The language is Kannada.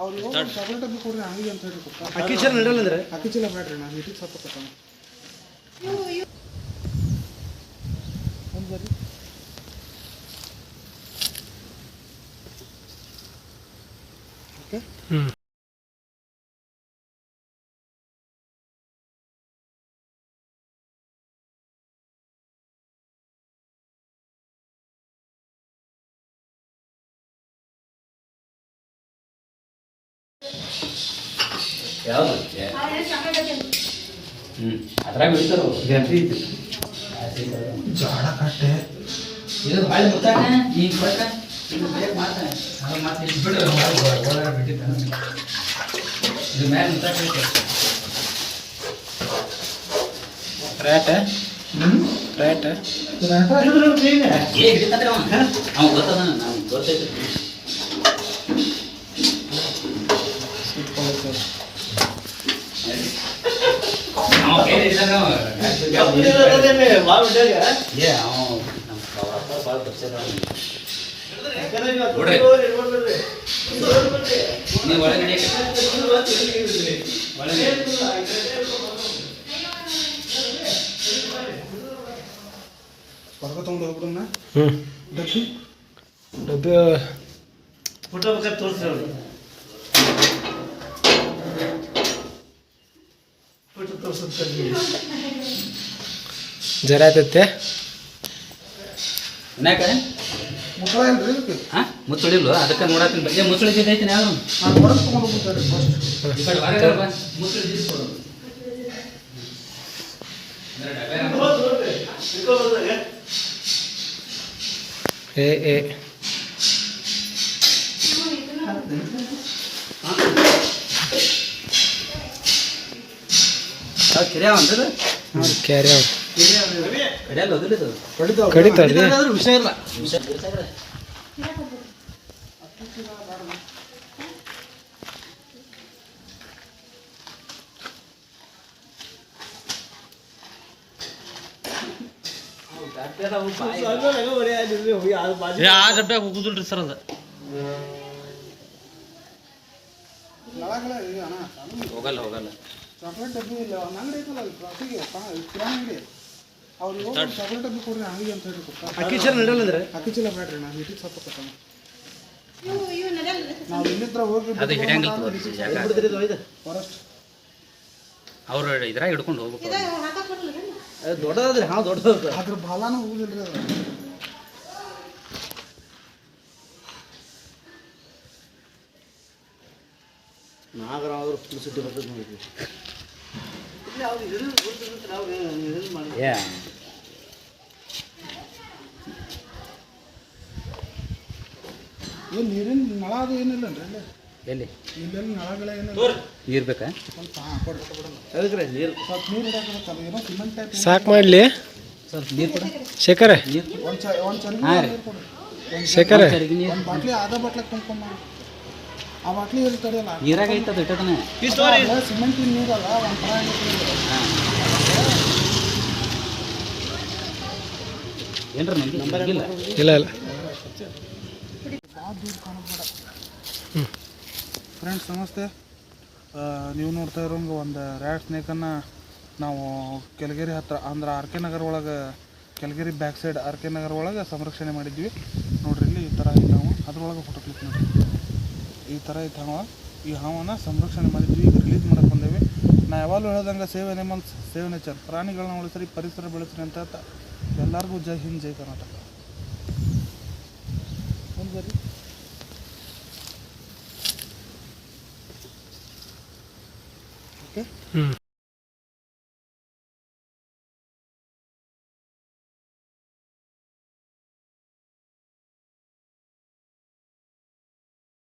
ಅವ್ರು ಟ್ಯಾಬ್ಲೆಟ್ ಡಬ್ಬಿ ಕೊಡ್ರಿ ಹಂಗೆ ಅಂತ ಹೇಳಿ ಕೊಡ್ತಾರೆ. ಅಕ್ಕಿ ಚೀಲ ನಡೆಯಲ್ಲ ಅಂದ್ರೆ? ಅಕ್ಕಿ ಚೀಲ ಬೇಡ್ರಿ ನಾನು ಹಿಟ್ಟಿಗೆ ಸ್ವಲ್ಪ ಕೊಟ್ಟಾನ ಒಂದು ಬರ್ರಿ ಓಕೆ ಯಾವುದು ಹ್ಞೂ ಅದ್ರಾಗ ಬಿಡ್ತಾರ ಗ್ಯಾರಂಟಿ ಐತಿ ಜಾಡ ಕಟ್ಟೆ ಇದು ಭಾಳ ಮುತ್ತಾನೆ ಈಗ ಕೊಡಕ ಇದು ಬೇಕು ಮಾಡ್ತಾನೆ ಅದು ಮತ್ತೆ ಇಲ್ಲಿ ಬಿಡ್ರಿ ಒಳಗಡೆ ಬಿಟ್ಟಿದ್ದಾನೆ ಇದು ಮ್ಯಾಲೆ ಮುತ್ತಾಕ ರ್ಯಾಟ್ ರ್ಯಾಟ್ ಏ ಹಿಡಿತಾನೆ ಅವ ಅವ ಗೊತ್ತದ ನಾವು ಗೊತ್ತೈತಿ ಕೈಲಿ ಹಿಡಿದಾಗ ಅವ ಏ ಅವ ನಮ್ಮ ಅವ್ರ ಅಪ್ಪ ಭಾಳ ಪರಿಚಯ ನೋಡ್ರಿ ನೀವು ಒಳಗೆ ನಡಿ ಒಳಗೆ ಹೊರಗೆ ತೊಗೊಂಡು ಹೋಗ್ಬಿಡೋಣ ಹ್ಞೂ ಡಬ್ಬಿ ಡಬ್ಬಿ ಫೋಟೋ ಬೇಕಾದ್ರೆ ತೋರಿಸ್ರಿ ಅವ್ರಿಗೆ. ಮುಟ್ಟಳ ಇಲ್ರಿ ಇದಕ್ಕೆ ಹಾಂ ಮುಚ್ಚಳಿಲ್ವ ಅದಕ್ಕೆ ನೋಡತ್ತೀನಿ ಬಗ್ಗೆ ಮುಚ್ಚಳಿದ್ದೈತಿ ಯಾರು ನಾನು ಏ ತೊಗೊಂಡು ಹೋಗ್ಬಿಡ್ತಾರೆ ಫಸ್ಟ್ ಈ ಕಡೆ ಹೊರಗೆ ಬಾ ಮುಚ್ಚಳಿದ್ದು ಕೊಡು ಏ ಏ ಕಿರಿಯ ಒಂದದು ಕ್ಯಾರಿ ಅವ್ರು ಕಡಿಯಲ್ಲ ಓದಿಲ್ಲ ಇದು ಕಡಿತಾವ್ರಿ ವಿಷಯ ಇಲ್ಲ ಆ ಡಬ್ಬೆ ಹೋಗುದಿಲ್ರಿ ಸರ್ ಅದು ನಳಗಳ ಇದೆ ಅಣ್ಣ ಸಣ್ಣ ಹೋಗಲ್ಲ ಹೋಗಲ್ಲ ಚಾಕ್ಲೇಟ್ ಡಬ್ಬಿ ಇಲ್ಲ ಒಂದು ಅಂಗಡಿ ಐತಲ್ಲ ಅಲ್ಲಿ ಟ್ರಾಫಿಗೆ ಕಿರಾಣಿ ಅಂಗಡಿ. ಅವ್ರು ಹೋಗಿ ಚಾಕ್ಲೇಟ್ ಡಬ್ಬಿ ಕೊಡ್ರಿ ಹಂಗೆ ಅಂತ ಹೇಳಿ ಕೊಡ್ತಾರೆ. ಅಕ್ಕಿ ಚೀಲ ನಡೆಯಲ್ಲ ಅಂದ್ರೆ? ಅಕ್ಕಿ ಚೀಲ ಬೇಡ್ರಿ ನಾನು ಹಿಟ್ಟಿಗೆ ಸ್ವಲ್ಪ ಕೊಟ್ಟಾನ ನಾವು ಇಲ್ಲಿದ್ರ ಹೋಗಿ ಅದು ಹಿಡಿಯಂಗಿಲ್ಲ ತಗೋರಿ. ಜಾಗ ಫಾರೆಸ್ಟ್ ಅವ್ರು ಇದ್ರಾಗ ಹಿಡ್ಕೊಂಡು ಹೋಗ್ಬೇಕು. ದೊಡ್ಡದಾದ್ರಿ ಹಾಂ ದೊಡ್ಡದ ಅದ್ರ ಹೋಗುದಿಲ್ಲ ರೀ ಅದು. ನಾಗರಾದ್ರು ಫುಲ್ ಸಿಟಿ ಬರ್ತದೆ ನೋಡಿದ್ವಿ. ಏ ಏನು ನೀರಿನ ನಳ ಅದು ಏನಿಲ್ಲ ಅಲ್ಲಿ? ಎಲ್ಲಿ? ಇಲ್ಲೆಲ್ಲ ನಳಗಳ ಏನಿಲ್ಲ. ನೀರು ಬೇಕಾ? ಸ್ವಲ್ಪ ಹಾಂ ಕೊಡ್ರಿ ಅದಕ್ಕೆ ನೀರು. ಸ್ವಲ್ಪ ನೀರು ಅದು ಏನೋ ಸಿಮೆಂಟ್ ಟೈಪ್ ಸಾಕು ಮಾಡಲಿ. ಸ್ವಲ್ಪ ನೀರು ಕೊಡ. ಶೇಖರ. ನೀರು. ಒಂದು ಒಂದು ಕೊಡ್ರಿ ಶೇಖರ. ಒಂದು ಬಾಟ್ಲಿ ಆದ ಬಾಟ್ಲಾಗ ತುಂಬ್ಕೊಂಬ ಆ ಬಾಟ್ಲಿ ಇರ್ತದಲ್ಲ ನೀರಾಗ ಐತದ ಸ್ಟೋರಿ ಸಿಮೆಂಟಿನ ನೀರಲ್ಲ ಏನ್ರ ಇಲ್ಲ ಇಲ್ಲ. ಫ್ರೆಂಡ್ಸ್ ನಮಸ್ತೆ. ನೀವು ನೋಡ್ತಾ ಇರೋಂಗೆ ಒಂದು ರ್ಯಾಟ್ ಸ್ನೇಕನ್ನು ನಾವು ಕೆಳಗೇರಿ ಹತ್ರ ಅಂದ್ರೆ ಆರ್ ಕೆ ನಗರ ಒಳಗೆ Kelageri back side R K Nagar ಒಳಗೆ ಸಂರಕ್ಷಣೆ ಮಾಡಿದ್ವಿ. ನೋಡ್ರಿ ಇಲ್ಲಿ ಈ ಥರ ನಾವು ಅದ್ರೊಳಗೆ ಫೋಟೋ ಕ್ಲಿಕ್ ನೋಡ್ರಿ ಈ ಥರ ಐತೆ ಹಾವ ಈ ಹಾವನ್ನ ಸಂರಕ್ಷಣೆ ಮಾಡಿದ್ವಿ ಈಗ ರಿಲೀಸ್ ಮಾಡಕ್ಕೆ ಬಂದೇವಿ ನಾ ಯಾವಾಗಲೂ ಹೇಳ್ದಂಗೆ ಸೇವ್ ಎನಿಮಲ್ಸ್ ಸೇವ್ ನೇಚರ್ ಪ್ರಾಣಿಗಳನ್ನ ಉಳಿಸ್ರಿ ಪರಿಸರ ಬೆಳೆಸ್ರಿ ಅಂತ ಹೇಳ್ತಾ ಎಲ್ಲರಿಗೂ ಜೈ ಹಿಂದ್ ಜೈ ಕರ್ನಾಟಕ ಒಂದು ಬರ್ರಿ ಓಕೆ ಹ್ಞೂ